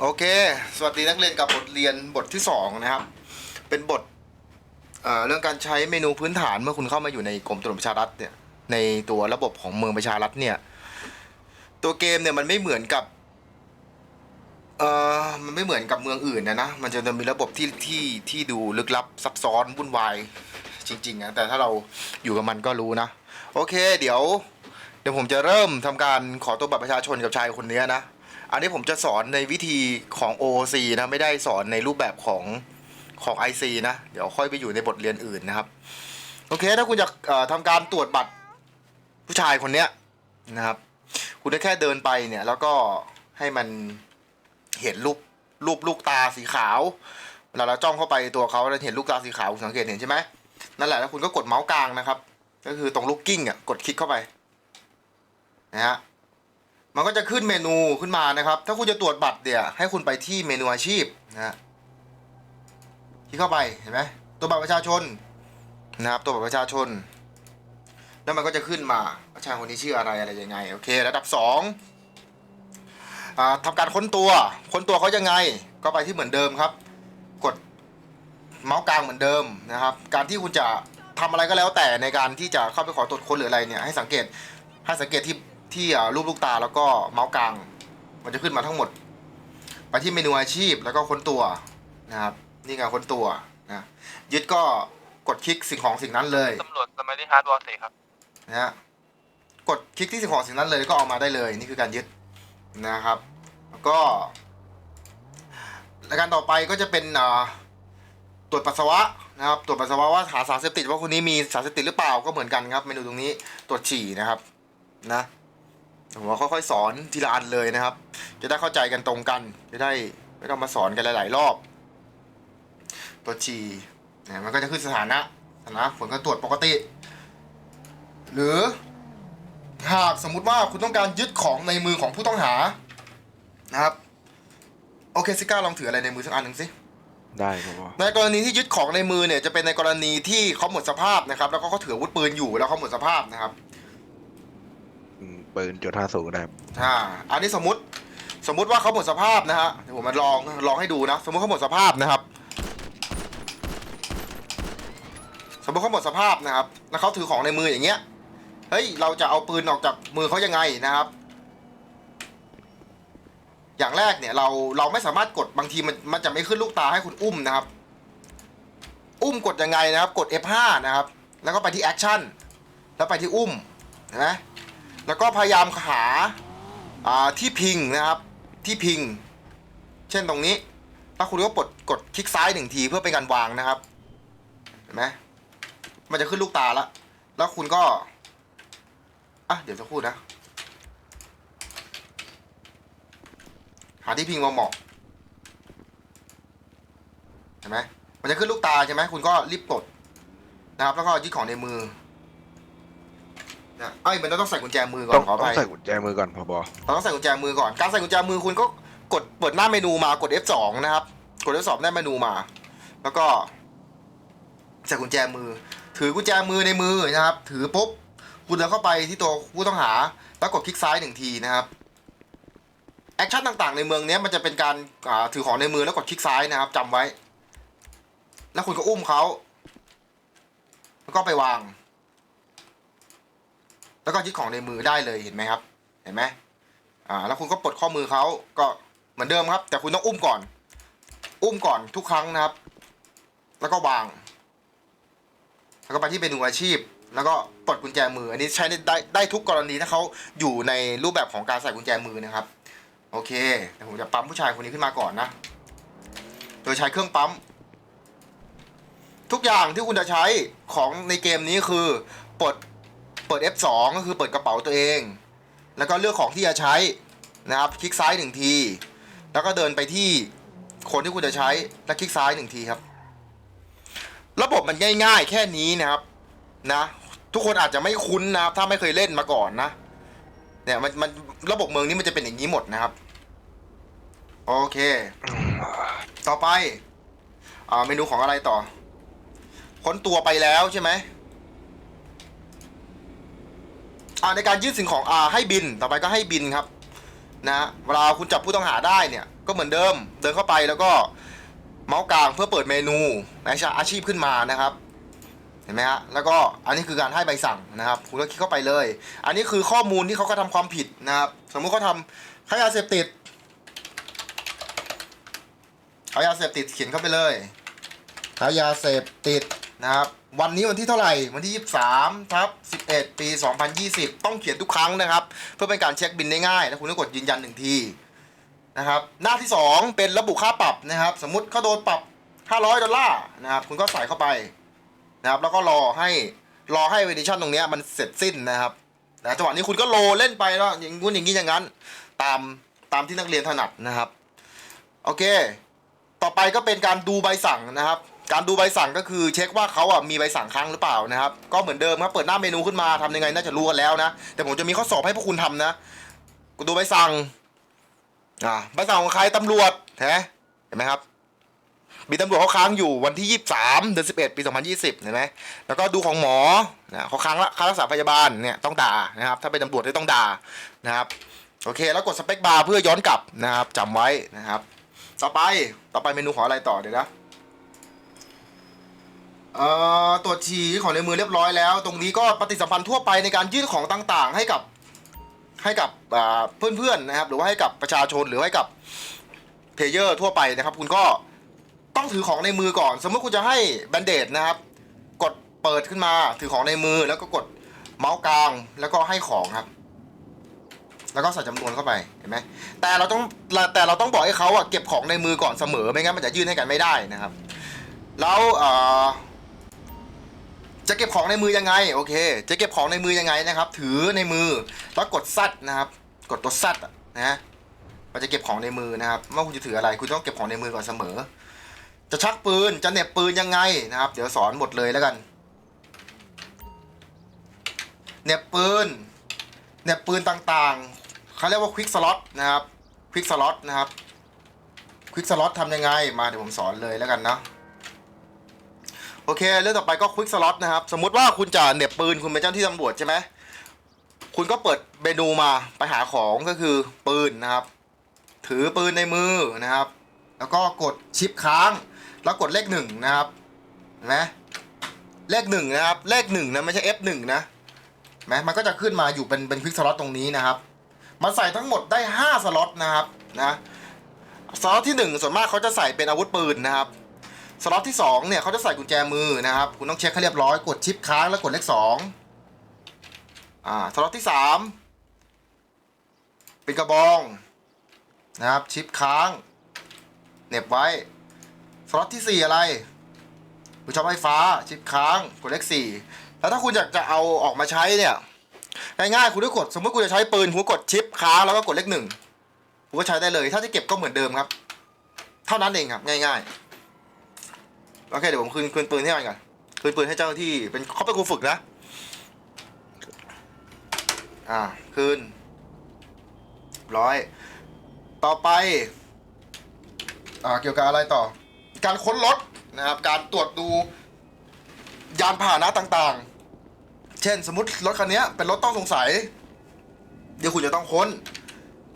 โอเค สวัสดีนักเรียนกับบทเรียนบทที่สองนะครับ เป็นบทเเรื่องการใช้เมนูพื้นฐานเมื่อคุณเข้ามาอยู่ในกรมตรวจประชารัฐเนี่ย ในตัวระบบของเมืองประชารัฐเนี่ย ตัวเกมเนี่ยมันไม่เหมือนกับ เอ่อ มันไม่เหมือนกับเมืองอื่นนะนะ มันจะมีระบบที่ที่ที่ดูลึกลับซับซ้อนวุ่นวายจริงๆนะ แต่ถ้าเราอยู่กับมันก็รู้นะ โอเค เดี๋ยว เดี๋ยวผมจะเริ่มทำการขอตัวบัตรประชาชนกับชายคนนี้นะ อันนี้ผมจะสอนในวิธีของ OOC นะไม่ได้สอนในรูปแบบของของ IC นะ เดี๋ยวค่อยไปอยู่ในบทเรียนอื่นนะครับ โอเค ถ้าคุณจะเอ่อทำการตรวจบัตรผู้ชายคนเนี้ยนะครับ คุณได้แค่เดินไปเนี่ย แล้วก็ให้มันเห็นรูปรูปลูกตาสีขาวเวลาเราจ้องเข้าไปตัวเขาเราเห็นลูกตาสีขาวคุณสังเกตเห็นใช่ไหมนั่นแหละแล้วคุณก็กดเมาส์กลางนะครับ ก็คือตรงลูกกิ้งอะกดคลิกเข้าไปนะฮะ มันก็จะขึ้นเมนูขึ้นมานะครับ ถ้าคุณจะตรวจบัตรเนี่ยให้คุณไปที่เมนูอาชีพนะฮะคลิกเข้าไปเห็นไหมตัวบัตรประชาชนนะครับ ตัวบัตรประชาชน แล้วมันก็จะขึ้นมาว่าชายคนนี้ชื่ออะไรอะไรยังไงโอเค ระดับสองอ่าทำการค้นตัว ค้นตัวเขายังไง ก็ไปที่เหมือนเดิมครับ กดเมาส์กลางเหมือนเดิมนะครับ การที่คุณจะทำอะไรก็แล้วแต่ในการที่จะเข้าไปขอตรวจค้นหรืออะไรเนี่ยให้สังเกตให้สังเกตที่ ที่อ่ารูปลูกตาแล้วก็เมาส์กลาง มันจะขึ้นมาทั้งหมด ไปที่เมนูอาชีพแล้วก็ค้นตัวนะครับ นี่การค้นตัวนะยึดก็กดคลิกสิ่งของสิ่งนั้นเลยตำรวจสมัยที่ฮาร์ดวอร์สี่ครับนะฮะกดคลิกที่สิ่งของสิ่งนั้นเลยก็เอามาได้เลย นี่คือการยึดนะครับ แล้วก็รายการต่อไปก็จะเป็นอ่าตรวจปัสสาวะนะครับ ตรวจปัสสาวะว่าหาสารเสพติดว่าคนนี้มีสารเสพติดหรือเปล่าก็เหมือนกันครับ เมนูตรงนี้ตรวจฉี่นะครับนะ ผมว่าค่อยๆสอนทีละอันเลยนะครับ จะได้เข้าใจกันตรงกัน จะได้ไม่ต้องมาสอนกันหลาย ๆ รอบตรวจฉี่นะมันก็จะขึ้นสถานะสถานะผลการตรวจปกติ หรือ หากสมมุติว่าคุณต้องการยึดของในมือของผู้ต้องหานะครับโอเคซิก้าลองถืออะไรในมือสักอันหนึ่งสิได้ครับในกรณีที่ยึดของในมือเนี่ยจะเป็นในกรณีที่เขาหมดสภาพนะครับ แล้วก็เขาถืออาวุธปืนอยู่แล้วเขาหมดสภาพนะครับอืม ปืนจุดห้าศูนย์ได้ครับอ่าอันนี้สมมติสมมติว่าเขาหมดสภาพนะฮะเดี๋ยวผมมาลองลองให้ดูนะ สมมติเขาหมดสภาพนะครับ สมมติเขาหมดสภาพนะครับ แล้วเขาถือของในมืออย่างเงี้ยเฮ้ยเราจะเอาปืนออกจากมือเขายังไงนะครับ อย่างแรกเนี่ยเราเราไม่สามารถกดบางทีมันมันจะไม่ขึ้นลูกตาให้คุณอุ้มนะครับ อุ้มกดยังไงนะครับ กด F5 นะครับ แล้วก็ไปที่แอคชั่นแล้วไปที่อุ้มเห็นไหม แล้วก็พยายามหาที่พิงนะครับ ที่พิง เช่นตรงนี้แล้วคุณก็กดกดคลิกซ้ายหนึ่งทีเพื่อเป็นการวางนะครับเห็นไหมมันจะขึ้นลูกตาแล้วแล้วคุณก็อะเดี๋ยวจะพูดนะ หาที่พิงมาเหมาะเห็นไหมมันจะขึ้นลูกตาใช่ไหมคุณก็รีบกดนะครับ แล้วก็ยึดของในมือ นะเอ้ยมันต้องใส่กุญแจมือก่อต้อนงขอต้ไปองใส่กุญแจมือก่อนพบเราต้องใส่กุญแจมือก่อน การใส่กุญแจมือคุณก็กดเปิดหน้าเมนูมากด F2 นะครับ กด F2 ได้เมนูมา แล้วก็ใส่กุญแจมือ ถือกุญแจมือในมือนะครับ ถือปุ๊บคุณเดินเข้าไปที่ตัวผู้ต้องหา แล้วกดคลิกซ้ายหนึ่งทีนะครับแอคชั่นต่างๆ ในเมืองเนี้ยมันจะเป็นการอ่าถือของในมือแล้วกดคลิกซ้ายนะครับจำไว้ แล้วคุณก็อุ้มเขาแล้วก็ไปวาง แล้วก็ยึดของในมือได้เลยเห็นไหมครับ เห็นไหมอ่าแล้วคุณก็ปลดข้อมือเขาก็เหมือนเดิมครับ แต่คุณต้องอุ้มก่อน อุ้มก่อนทุกครั้งนะครับ แล้วก็วาง แล้วก็ไปที่เมนูอาชีพ แล้วก็ปลดกุญแจมือ อันนี้ใช้ได้ได้ทุกกรณีถ้าเขาอยู่ในรูปแบบของการใส่กุญแจมือนะครับ โอเคเดี๋ยวผมจะปั๊มผู้ชายคนนี้ขึ้นมาก่อนนะ โดยใช้เครื่องปั๊ม ทุกอย่างที่คุณจะใช้ของในเกมนี้คือปลด เปิด F2 ก็คือเปิดกระเป๋าตัวเอง แล้วก็เลือกของที่จะใช้นะครับ คลิกซ้ายหนึ่งที แล้วก็เดินไปที่คนที่คุณจะใช้ แล้วคลิกซ้ายหนึ่งทีครับ ระบบมันง่าย ๆ แค่นี้นะครับนะ ทุกคนอาจจะไม่คุ้นนะครับ ถ้าไม่เคยเล่นมาก่อนนะ เนี่ยมันมันระบบเมืองนี้มันจะเป็นอย่างนี้หมดนะครับ โอเค ต่อไปอ่าเมนูของอะไรต่อ ค้นตัวไปแล้วใช่ไหม อ่าในการยื่นสิ่งของอ่าให้บินต่อไปก็ให้บินครับนะเวลาคุณจับผู้ต้องหาได้เนี่ยก็เหมือนเดิมเดินเข้าไปแล้วก็เมาส์กลางเพื่อเปิดเมนูอาชีพอาชีพขึ้นมานะครับเห็นไหมฮะแล้วก็อันนี้คือการให้ใบสั่งนะครับ คุณก็คลิกเข้าไปเลย อันนี้คือข้อมูลที่เขาก็ทำความผิดนะครับ สมมุติเขาทำค้ายาเสพติดค้ายาเสพติดเขียนเข้าไปเลยค้ายาเสพติดนะครับ วันนี้วันที่เท่าไหร่ วันที่ 23ทับ11 ปี 2020 ต้องเขียนทุกครั้งนะครับ เพื่อเป็นการเช็คบินได้ง่ายแล้วคุณก็กดยืนยันหนึ่งทีนะครับ หน้าที่ 2 เป็นระบุค่าปรับนะครับ สมมุติเขาโดนปรับ 500 ดอลลาร์นะครับ คุณก็ใส่เข้าไปนะครับ แล้วก็รอให้รอให้เวดิชันตรงนี้มันเสร็จสิ้นนะครับนะจังหวะนี้คุณก็โลเล่นไปแล้วอย่างงู้นอย่างนี้อย่างนั้น ตามตามที่นักเรียนถนัดนะครับ โอเค ต่อไปก็เป็นการดูใบสั่งนะครับ การดูใบสั่งก็คือเช็คว่าเขาอะมีใบสั่งค้างหรือเปล่านะครับ ก็เหมือนเดิมครับเปิดหน้าเมนูขึ้นมาทำยังไงน่าจะรู้กันแล้วนะ แต่ผมจะมีข้อสอบให้พวกคุณทำนะกูดูใบสั่งอ่าใบสั่งของใครตำรวจเห็นไหมเห็นไหมครับมีตำรวจเขาค้างอยู่วันที่ 23 เดือน 11 ปี 2020 เห็นไหมแล้วก็ดูของหมอนะเขาค้างละค่ารักษาพยาบาลเนี่ยต้องด่านะครับ ถ้าเป็นตำรวจที่ต้องด่านะครับ โอเค แล้วกดสเปคบาร์เพื่อย้อนกลับนะครับจำไว้นะครับ ต่อไป ต่อไปเมนูขออะไรต่อเดี๋ยวนะ เอ่อตรวจฉี่ของในมือเรียบร้อยแล้ว ตรงนี้ก็ปฏิสัมพันธ์ทั่วไปในการยื่นของต่างๆ ให้กับให้กับเพื่อนๆนะครับ หรือว่าให้กับประชาชนหรือให้กับเพลเยอร์ทั่วไปนะครับ คุณก็ต้องถือของในมือก่อน สมมติคุณจะให้แบนเดดนะครับ กดเปิดขึ้นมาถือของในมือแล้วก็กดเมาส์กลางแล้วก็ให้ของครับ แล้วก็ใส่จำนวนเข้าไปเห็นไหมแต่เราต้องแต่เราต้องบอกให้เขาอะเก็บของในมือก่อนเสมอไม่งั้นมันจะยื่นให้กันไม่ได้นะครับ แล้วเอ่อ จะเก็บของในมือยังไงโอเค จะเก็บของในมือยังไงนะครับ ถือในมือแล้วกดซัดนะครับ กดตัวซัดนะมันจะเก็บของในมือนะครับไม่ว่าคุณจะถืออะไร คุณต้องเก็บของในมือก่อนเสมอ จะชักปืนจะเหน็บปืนยังไงนะครับ เดี๋ยวสอนหมดเลยแล้วกันเหน็บปืนเหน็บปืนต่างๆเขาเรียกว่าควิกสล็อตนะครับควิกสล็อตนะครับควิกสล็อตทำยังไงมาเดี๋ยวผมสอนเลยแล้วกันเนาะ โอเค เรื่องต่อไปก็ควิกสล็อตนะครับ สมมติว่าคุณจะเหน็บปืนคุณเป็นเจ้าหน้าที่ตำรวจใช่ไหมคุณก็เปิดเมนูมาไปหาของก็คือปืนนะครับ ถือปืนในมือนะครับ แล้วก็กดชิปค้าง แล้วกดเลขหนึ่งนะครับเห็นไหมเลขหนึ่งนะครับ เลขหนึ่งนะไม่ใช่ F1 นะเห็นไหมมันก็จะขึ้นมาอยู่เป็นเป็นควิกสล็อตตรงนี้นะครับ มันใส่ทั้งหมดได้ 5 สล็อตนะครับนะสล็อตที่ 1 ส่วนมากเขาจะใส่เป็นอาวุธปืนนะครับ สล็อตที่2เนี่ยเขาจะใส่กุญแจมือนะครับ คุณต้องเช็คให้เรียบร้อยกดชิปค้างแล้วกดเลข2อ่าสล็อตที่3เป็นกระบองนะครับชิปค้างเหน็บไว้สล็อตที่ 4 อะไรผู้ชอบไฟฟ้าชิปค้างกดเลข4แล้วถ้าคุณอยากจะเอาออกมาใช้เนี่ยง่ายๆคุณก็กดสมมติคุณจะใช้ปืนคุณก็กดชิปค้างแล้วก็กดเลขหนึ่งคุณก็ใช้ได้เลย ถ้าจะเก็บก็เหมือนเดิมครับ เท่านั้นเองครับง่าย ๆ โอเคเดี๋ยวผมคืนคืนปืนให้มันก่อนคืนปืนให้เจ้าที่เป็นเขาเป็นครูฝึกนะ อ่าคืนร้อย ต่อไป อ่าเกี่ยวกับอะไรต่อ การค้นรถนะครับ การตรวจดูยานพาหนะต่างๆ เช่นสมมติรถคันนี้เป็นรถต้องสงสัย เดี๋ยวคุณจะต้องค้น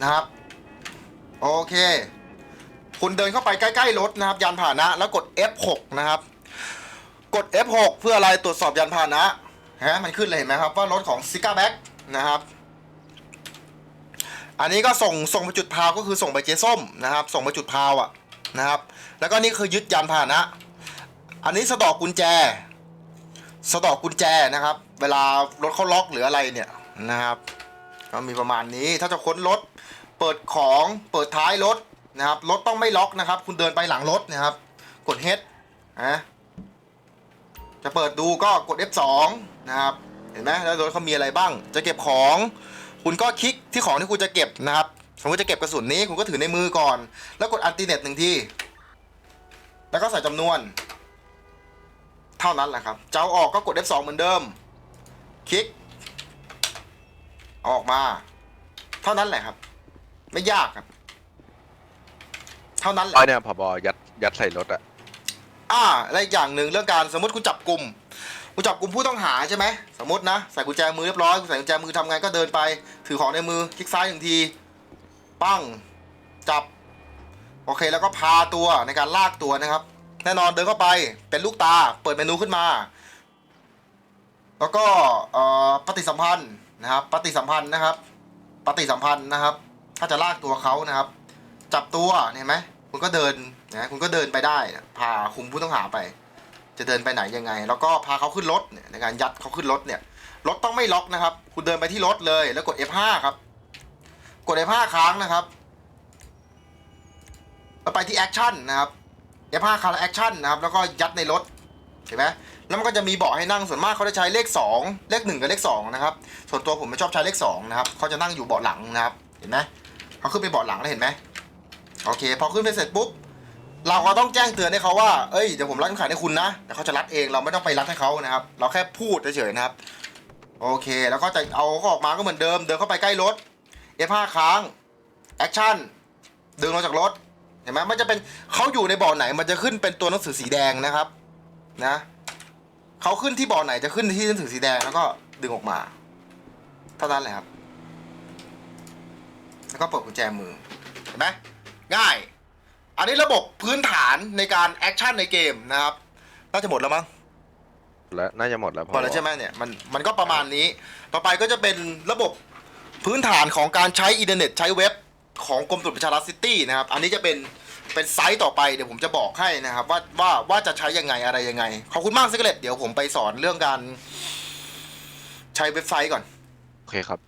นะครับ โอเค คุณเดินเข้าไปใกล้ๆรถนะครับยานพาหนะ แล้วกด F6 นะครับกด F6 เพื่ออะไรตรวจสอบยานพาหนะฮะมันขึ้นเลยเห็นไหมครับว่ารถของ s i g a b a c นะครับอันนี้ก็ส่งส่งไปจุดพาวก็คือส่งไปเจส้มนะครับ ส่งไปจุดพาวอะนะครับ แล้วก็นี่คือยึดยานพาหนะ อันนี้สะดอกกุญแจ สะดอกกุญแจนะครับ เวลารถเขาล็อกหรืออะไรเนี่ยนะครับก็มีประมาณนี้ถ้าจะค้นรถ เปิดของเปิดท้ายรถ นะครับรถต้องไม่ล็อกนะครับ คุณเดินไปหลังรถนะครับ กด H นะจะเปิดดูก็กด F2 นะครับ เห็นไหมแล้วรถเขามีอะไรบ้าง จะเก็บของ คุณก็คลิกที่ของที่คุณจะเก็บนะครับสมมติจะเก็บกระสุนนี้คุณก็ถือในมือก่อน แล้วกดอัลติเน็ตหนึ่งทีแล้วก็ใส่จำนวน เท่านั้นแหละครับจะเอาออกก็กด F2 เหมือนเดิม คลิก อออกมา เท่านั้นแหละครับ ไม่ยากครับ เท่านั้นแหร้อละยเนี่ยผบยัดยัดใส่รถอะอ่าและอีกอย่างหนึ่งเรื่องการสมมติคุณจับกลุ่มคุณจับกลุ่มผู้ต้องหาใช่ไหมสมมตินะใส่กุญแจมือเรียบร้อยคุณใส่กุญแจมือทำไงก็เดินไป ถือของในมือคลิกซ้ายหนึ่งที ปั้งจับ โอเคแล้วก็พาตัวในการลากตัวนะครับ แน่นอนเดินเข้าไปเป็นลูกตา เปิดเมนูขึ้นมา แล้วก็เอ่อปฏิสัมพันธ์นะครับ ปฏิสัมพันธ์นะครับ ปฏิสัมพันธ์นะครับ ถ้าจะลากตัวเขานะครับ จับตัวเห็นไหมคุณก็เดินนะคุณก็เดินไปได้พาคุมผู้ต้องหาไป จะเดินไปไหนยังไง แล้วก็พาเขาขึ้นรถในการยัดเขาขึ้นรถเนี่ยรถต้องไม่ล็อกนะครับ คุณเดินไปที่รถเลยแล้วกด F5 ครับ กด F5 ค้างนะครับแล้วไปที่แอคชั่นนะครับ F5 ค้างแล้วแอคชั่นนะครับแล้วก็ยัดในรถเห็นไหมแล้วมันก็จะมีเบาะให้นั่งส่วนมากเขาจะใช้เลข 2 เลข 1 กับเลข2นะครับส่วนตัวผมไม่ชอบใช้เลข2นะครับเขาจะนั่งอยู่เบาะหลังนะครับ เห็นไหมเขาขึ้นไปเบาะหลังแล้วเห็นไหม โอเค พอขึ้นไปเสร็จปุ๊บ เราก็ต้องแจ้งเตือนให้เขาว่า เอ้ย เดี๋ยวผมรัดเข็มขัดให้คุณนะ แต่เขาจะรัดเอง เราไม่ต้องไปรัดให้เขานะครับ เราแค่พูดเฉยๆนะครับ โอเค แล้วก็จะเอาเขาออกมาก็เหมือนเดิม เดินเข้าไปใกล้รถ F5 ค้าง แอคชั่น ดึงลงจากรถ เห็นไหมมันจะเป็นเขาอยู่ในบ่อไหน มันจะขึ้นเป็นตัวหนังสือสีแดงนะครับ นะ เขาขึ้นที่บ่อไหนจะขึ้นที่หนังสือสีแดง แล้วก็ดึงออกมา เท่านั้นแหละครับ แล้วก็เปิดกุญแจมือ เห็นไหม ง่าย อันนี้ระบบพื้นฐานในการแอคชั่นในเกมนะครับ น่าจะหมดแล้วมั้งแล้วน่าจะหมดแล้วพอแล้วใช่ไหมเนี่ยมันมันก็ประมาณนี้ ต่อไปก็จะเป็นระบบพื้นฐานของการใช้อินเทอร์เน็ตใช้เว็บของกรมตรวจประชารัฐซิตี้นะครับ อันนี้จะเป็นเป็นไซต์ต่อไปเดี๋ยวผมจะบอกให้นะครับ ว่าว่าว่าจะใช้ยังไงอะไรยังไง ขอบคุณมากซิกเลตเดี๋ยวผมไปสอนเรื่องการใช้เว็บไซต์ก่อน โอเคครับ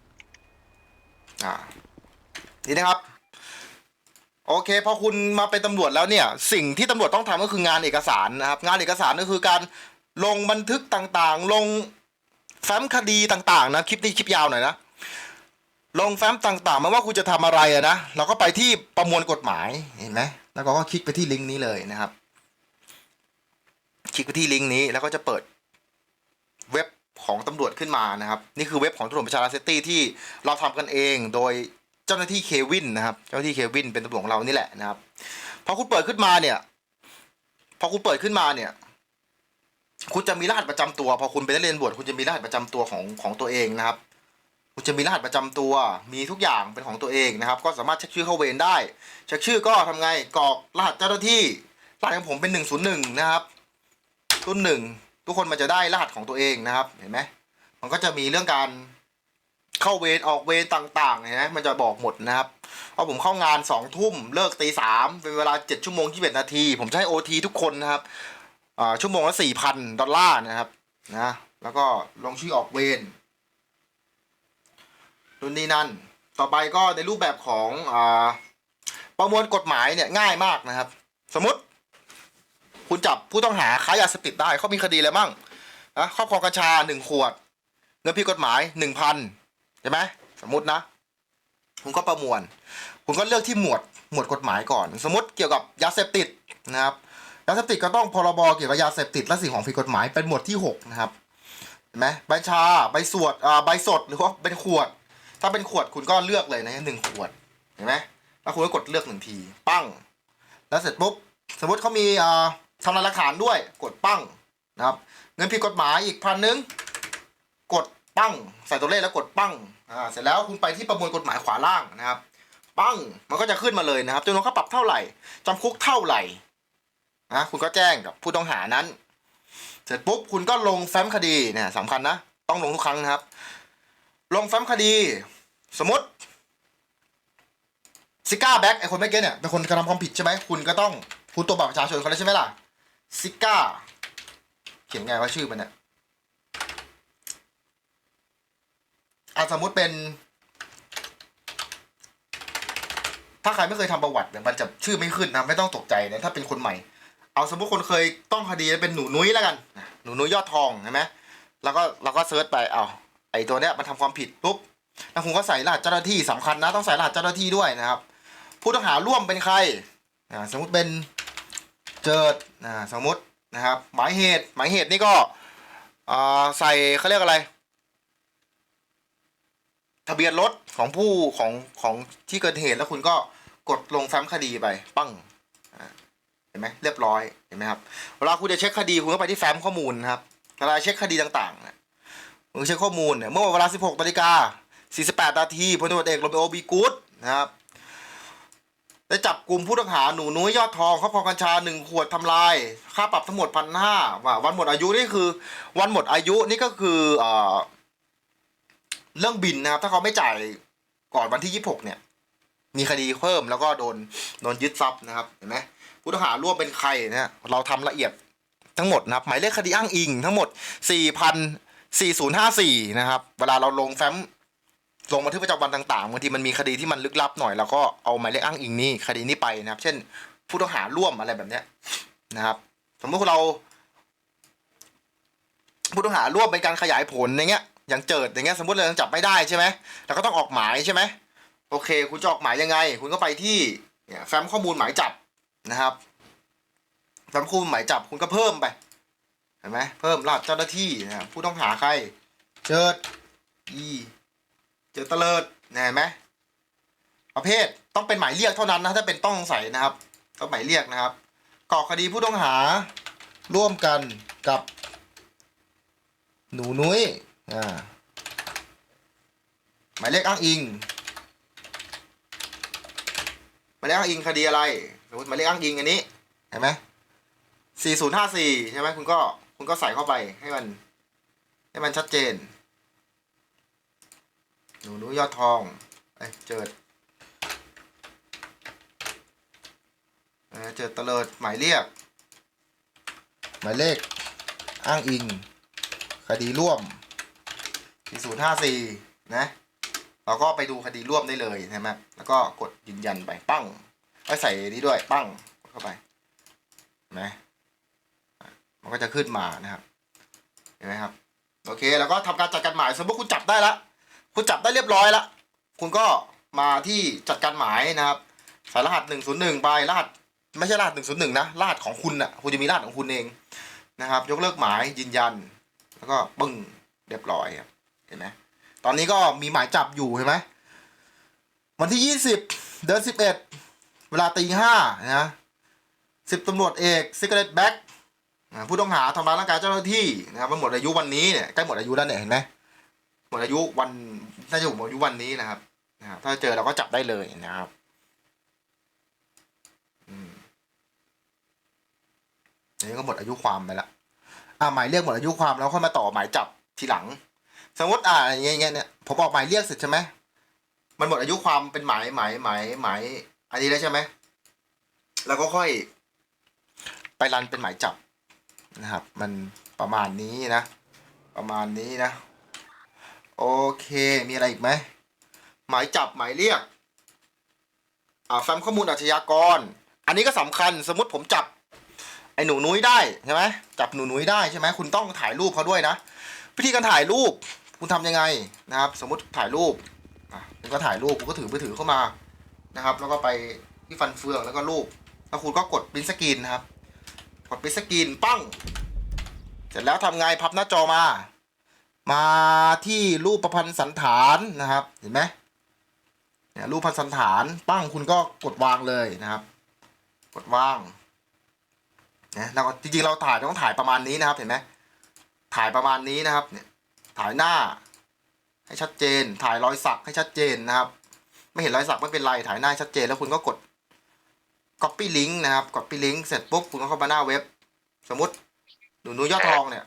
อ่า นี่นะครับ โอเคพอคุณมาเป็นตำรวจแล้วเนี่ย สิ่งที่ตำรวจต้องทำก็คืองานเอกสารนะครับ งานเอกสารก็คือการลงบันทึกต่างๆ ลงแฟ้มคดีต่างๆนะคลิปนี้คลิปยาวหน่อยนะลงแฟ้มต่างๆไม่ว่าคุณจะทำอะไรนะเราก็ไปที่ประมวลกฎหมายเห็นไหมแล้วก็คลิกไปที่ลิงก์นี้เลยนะครับ คลิกไปที่ลิงก์นี้แล้วก็จะเปิดเว็บของตำรวจขึ้นมานะครับ นี่คือเว็บของตำรวจประชารัฐซิตี้ที่เราทำกันเองโดย จ้าหน้าที่เควินนะครับ เจ้าหน้าที่เควินเป็นตำรวจของเรานี่แหละนะครับ พอคุณเปิดขึ้นมาเนี่ย พอคุณเปิดขึ้นมาเนี่ย คุณจะมีรหัสประจำตัว พอคุณเป็นนักเรียนบวชคุณจะมีรหัสประจำตัวของของตัวเองนะครับ คุณจะมีรหัสประจำตัว มีทุกอย่างเป็นของตัวเองนะครับ ก็สามารถเช็คชื่อเข้าเวรได้เช็คชื่อก็ทำไงกรอกรหัสเจ้าหน้าที่รหัสของผมเป็นหนึ่งศูนย์หนึ่งนะครับรุ่นหนึ่งทุกคนมันจะได้รหัสของตัวเองนะครับ เห็นไหมมันก็จะมีเรื่องการ เข้าเวรออกเวรต่างๆเนไหมมันจะบอกหมดนะครับเพราะผมเข้างานสองทุ่มเลิกตีสามเป็นเวลาเจ็ดชั่วโมงยี่สิบเอ็ดนาที ผมให้โอทีทุกคนนะครับอ่าชั่วโมงละสี่พันดอลลาร์นะครับนะแล้วก็ลงชื่อออกเวรนู่นนี่นั่น ต่อไปก็ในรูปแบบของอ่าประมวลกฎหมายเนี่ยง่ายมากนะครับ สมมติ คุณจับผู้ต้องหาค้ายาเสพติดได้เขามีคดีอะไรบ้างนะครอบครองกัญชาหนึ่งขวดเงินผิดกฎหมายหนึ่งพัน ใช่ไหมสมมตินะ คุณก็ประมวล คุณก็เลือกที่หมวดหมวดกฎหมายก่อน สมมติเกี่ยวกับยาเสพติดนะครับยาเสพติดก็ต้องพรบเกี่ยวกับยาเสพติดและสิ่งของผิดกฎหมายเป็นหมวดที่หกนะครับเห็นไหมใบชาใบสวดอ่าใบสดหรือว่าเป็นขวด ถ้าเป็นขวดคุณก็เลือกเลยนะหนึ่งขวดเห็นไหมแล้วคุณก็กดเลือกหนึ่งที ปั้ง แล้วเสร็จปุ๊บสมมติเขามีอ่าทำลายหลักฐานด้วยกดปั้งนะครับ เงินผิดกฎหมายอีกพันหนึ่งกด ปั้งใส่ตัวเลขแล้วกดปั้งอ่าเสร็จแล้วคุณไปที่ประมวลกฎหมายขวาล่างนะครับ ปั้งมันก็จะขึ้นมาเลยนะครับจำนวนค่าปรับเท่าไหร่จำคุกเท่าไหร่นะคุณก็แจ้งกับผู้ต้องหานั้น เสร็จปุ๊บคุณก็ลงแฟ้มคดีเนี่ยสำคัญนะ ต้องลงทุกครั้งนะครับ ลงแฟ้มคดี สมมติซิก้าแบ็กไอคนเมื่อกี้เนี่ยเป็นคนกระทำความผิดใช่ไหมคุณก็ต้องคุณตัวบัตรประชาชนเขาเลยใช่ไหมล่ะซิก้าเขียนไงว่าชื่อมันเนี่ย อะสมมติเป็น ถ้าใครไม่เคยทำประวัติเนี่ยมันจะชื่อไม่ขึ้นนะไม่ต้องตกใจนะถ้าเป็นคนใหม่ เอาสมมติคนเคยต้องคดีเป็นหนูนุ้ยแล้วกัน หนูนุ้ยยอดทองใช่ไหมแล้วก็เราก็เซิร์ชไปเอาไอตัวเนี้ยมันทำความผิดปุ๊บแล้วคุณก็ใส่รหัสเจ้าหน้าที่สำคัญนะต้องใส่รหัสเจ้าหน้าที่ด้วยนะครับ ผู้ต้องหาร่วมเป็นใครอ่าสมมุติเป็นเจิดอ่าสมมุตินะครับ หมายเหตุหมายเหตุนี่ก็อ่าใส่เขาเรียกอะไร ทะเบียนรถของผู้ของของที่เกิดเหตุแล้วคุณก็กดลงแฟ้มคดีไปปั้งเห็นไหมเรียบร้อยเห็นไหมครับเวลาคุณจะเช็คคดีคุณก็ไปที่แฟ้มข้อมูลนะครับเวลาเช็คคดีต่างๆเนี่ยมึงเช็คข้อมูลเมื่อเวลา 16นาฬิกา48นาทีพลตำรวจเอกโรเบโอบีกูดนะครับได้จับกลุ่มผู้ต้องหาหนูนุ้ยยอดทองครอบครองกัญชาหนึ่งขวดทำลาย ค่าปรับทั้งหมดพันห้าวันหมดอายุนี่คือ วันหมดอายุนี่ก็คืออ เรื่องบินนะครับ ถ้าเขาไม่จ่ายก่อนวันที่ยี่หกเนี่ย มีคดีเพิ่มแล้วก็โดนโดนยึดทรัพย์นะครับเห็นไหมผู้ต้องหาร่วมเป็นใครนะฮะเราทำละเอียดทั้งหมดนะครับ หมายเลขคดีอ้างอิงทั้งหมดสี่พันสี่ศูนย์ห้าสี่นะครับ เวลาเราลงแฟ้มลงบันทึกประจำวันต่างๆบางทีมันมีคดีที่มันลึกลับหน่อยเราก็เอาหมายเลขอ้างอิงนี้คดีนี้ไปนะครับ เช่น ผู้ต้องหาร่วมอะไรแบบเนี้ยนะครับ สมมติเรา ผู้ต้องหาร่วมเป็นการขยายผลอย่างเงี้ย อย่างเจิดอย่างเงี้ยสมมติเรายังจับไม่ได้ใช่ไหมเราก็ต้องออกหมายใช่ไหมโอเค คุณจะออกหมายยังไง คุณก็ไปที่เนี่ยแฟ้มข้อมูลหมายจับนะครับแฟ้มข้อมูลหมายจับคุณก็เพิ่มไปเห็นไหมเพิ่มรหัสเจ้าหน้าที่นะผู้ต้องหาใคร เจิดอีเจอเตลิดนะเห็นไหมประเภทต้องเป็นหมายเรียกเท่านั้นนะถ้าเป็นต้องใส่นะครับต้องหมายเรียกนะครับก่อคดีผู้ต้องหาร่วมกันกับ หนูนุ้ย หมายเลขอ้างอิงหมายเลขอ้างอิงคดีอะไรสมมติหมายเลขอ้างอิงอันนี้เห็นไหมสี่ศูนย์ห้าสี่ใช่ไหมคุณก็คุณก็ใส่เข้าไปให้มัน ให้มันชัดเจน หนูนุ้ยอดทองเอ้เจิดเอ้เจิดเตลิดหมายเรียก หมายเลขอ้างอิง คดีร่วม ศูนย์ห้าสี่นะ เราก็ไปดูคดีร่วมได้เลยใช่ไหมแล้วก็กดยืนยันไปปั้งก็ใส่นี้ด้วยปั้งกดเข้าไปนไหมมันก็จะขึ้นมานะครับ เห็นไหมครับ โอเค แล้วก็ทำการจัดการหมาย สมมติคุณจับได้แล้วคุณจับได้เรียบร้อยล้วคุณก็มาที่จัดการหมายนะครับ ใส่รหัสหนึ่งศูนย์หนึ่งไป รหัสไม่ใช่รหัสหนึ่งศูนย์หนึ่งนะ รหัสของคุณน่ะ คุณจะมีรหัสของคุณเองนะครับ ยกเลิกหมายยืนยัน แล้วก็ปึ้งเรียบร้อยครับ เห็นไหมตอนนี้ก็มีหมายจับอยู่เห็นไหมวันที่ยี่สิบเดือนสิบเอ็ดเวลาตีห้านะสิบตำรวจเอกซิกเรตแบ็กผู้ต้องหาทำร้ายร่างกายเจ้าหน้าที่นะครับมันหมดอายุวันนี้เนี่ยใกล้หมดอายุแล้วเนี่ยเห็นไหมหมดอายุวันน่าจะหมดอายุวันนี้นะครับนะครับถ้าเจอเราก็จับได้เลยนะครับอืมอันนี้ก็หมดอายุความไปละอ่าหมายเรียกหมดอายุความแล้วค่อยมาต่อหมายจับทีหลัง สมมติอ่าอย่างเงี้ยเนี่ยผมออกหมายเรียกเสร็จใช่ไหมมันหมดอายุความเป็นหมายหมายหมายหมายอันนี้แล้วใช่ไหมแล้วก็ค่อย ไปรันเป็นหมายจับนะครับ มันประมาณนี้นะ ประมาณนี้นะ โอเคมีอะไรอีกไหมหมายจับหมายเรียกอ่าแฟ้มข้อมูลอาชญากร อันนี้ก็สำคัญสมมติผมจับไอ้หนูนุ้ยได้ใช่ไหมจับหนูนุ้ยได้ใช่ไหมคุณต้องถ่ายรูปเขาด้วยนะวิธีการถ่ายรูป คุณทำยังไงนะครับ สมมติถ่ายรูปอะคุณก็ถ่ายรูปคุณก็ถือมือถือเข้ามานะครับ แล้วก็ไปที่ฟันเฟืองแล้วก็รูปแล้วคุณก็กดปริ้นสกรีนนะครับ กดปริ้นสกรีนปั้ง เสร็จแล้วทำไงพับหน้าจอมา มาที่รูปประพันธ์สันฐานนะครับ เห็นไหมเนี่ยรูปพันธ์สันฐานปั้งคุณก็กดวางเลยนะครับ กดวางนะแล้วจริงๆเราถ่ายต้องถ่ายประมาณนี้นะครับ เห็นไหมถ่ายประมาณนี้นะครับเนี่ย ถ่ายหน้า ให้ชัดเจน ถ่ายรอยสักให้ชัดเจนนะครับ ไม่เห็นรอยสักไม่เป็นไรถ่ายหน้าชัดเจนแล้วคุณก็กด copy link นะครับ copy link เสร็จปุ๊บคุณก็เข้ามาหน้าเว็บ สมมติหนูนุยยอดทองเนี่ย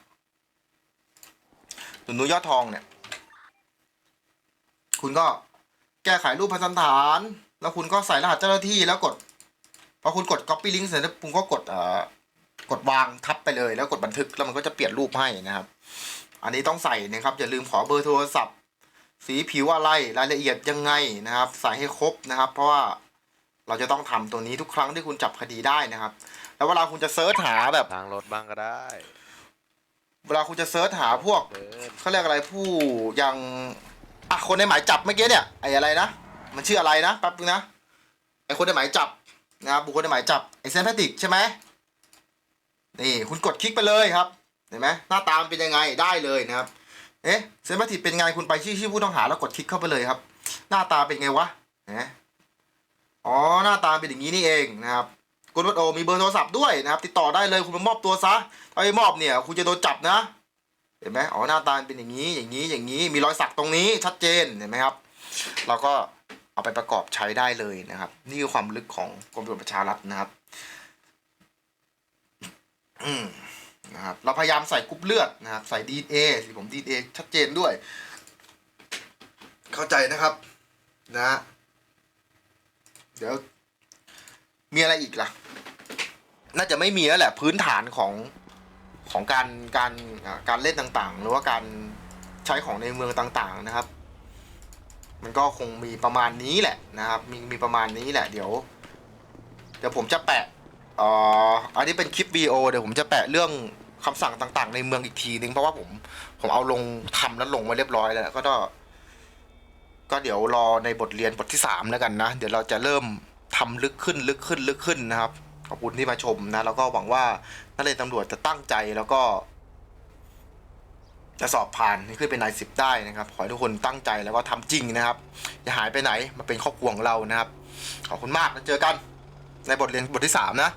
หนูนุยยอดทองเนี่ย คุณก็แก้ไขรูปพันธสันฐาน แล้วคุณก็ใส่รหัสเจ้าหน้าที่แล้วกดพอคุณกด copy link เสร็จแล้วคุณก็กดเอ่อกดวางทับไปเลยแล้วกดบันทึกแล้วมันก็จะเปลี่ยนรูปให้นะครับ อันนี้ต้องใส่นะครับอย่าลืมขอเบอร์โทรศัพท์ สีผิวอะไรรายละเอียดยังไงนะครับ ใส่ให้ครบนะครับ เพราะว่าเราจะต้องทำตัวนี้ทุกครั้งที่คุณจับคดีได้นะครับ แล้วเวลาคุณจะเซิร์ชหาแบบทางรถบ้างก็ได้ เวลาคุณจะเซิร์ชหาพวกเดินเขาเรียกอะไรผู้ยังอะคนในหมายจับเมื่อกี้เนี่ยไอ้อะไรนะมันชื่ออะไรนะแป๊บนึงนะไอ้คนในหมายจับนะครับบุคคลในหมายจับไอ้เซนแพติกใช่ไหมนี่คุณกดคลิกไปเลยครับเห็นไหมหน้าตามนเป็นยังไงได้เลยนะครับเอ๊ะเซนแพติเป็นไงคุณไปชื่อชื่อผู้ต้องหาแล้วกดคลิกเข้าไปเลยครับ หน้าตาเป็นไงวะเห็นไหมอ๋อหน้าตาเป็นอย่างนี้นี่เองนะครับกดวัดโอมีเบอร์โทรศัพท์ด้วยนะครับ ติดต่อได้เลยคุณมามอบตัวซะถ้าไม่มอบเนี่ย คุณจะโดนจับนะ เห็นไหมอ๋อหน้าตาเป็นอย่างนี้อย่างนี้อย่างนี้ มีรอยสักตรงนี้ชัดเจนเห็นไหมครับเราก็เอาไปประกอบใช้ได้เลยนะครับ นี่คือความลึกของกรมตรวจประชารัฐนะครับ อืม นะครับ เราพยายามใส่กรุ๊ปเลือดนะครับ ใส่ดีเอสีผมดีเอชัดเจนด้วย เข้าใจนะครับนะเดี๋ยว มีอะไรอีกล่ะ น่าจะไม่มีแล้วแหละ พื้นฐานของของการการการเล่นต่างๆ หรือว่าการใช้ของในเมืองต่างๆนะครับ มันก็คงมีประมาณนี้แหละนะครับ มีมีประมาณนี้แหละ เดี๋ยว เดี๋ยวผมจะแปะอ่ออันนี้เป็นคลิปวีโอเดี๋ยวผมจะแปะเรื่อง คำสั่งต่างๆ ในเมืองอีกทีนึงเพราะว่าผม ผมเอาลงทำแล้วลงไว้เรียบร้อยแล้วก็ต้องก็เดี๋ยวรอในบทเรียนบทที่สามแล้วกันนะ เดี๋ยวเราจะเริ่มทำลึกขึ้นลึกขึ้นลึกขึ้นนะครับ ขอบคุณที่มาชมนะ แล้วก็หวังว่านักเรียนตำรวจจะตั้งใจแล้วก็ จะสอบผ่านขึ้นเป็นนายสิบได้นะครับ ขอให้ทุกคนตั้งใจแล้วก็ทำจริงนะครับ อย่าหายไปไหนมาเป็นครอบครัวของเรานะครับ ขอบคุณมากแล้วเจอกัน ในบทเรียนบทที่สามนะ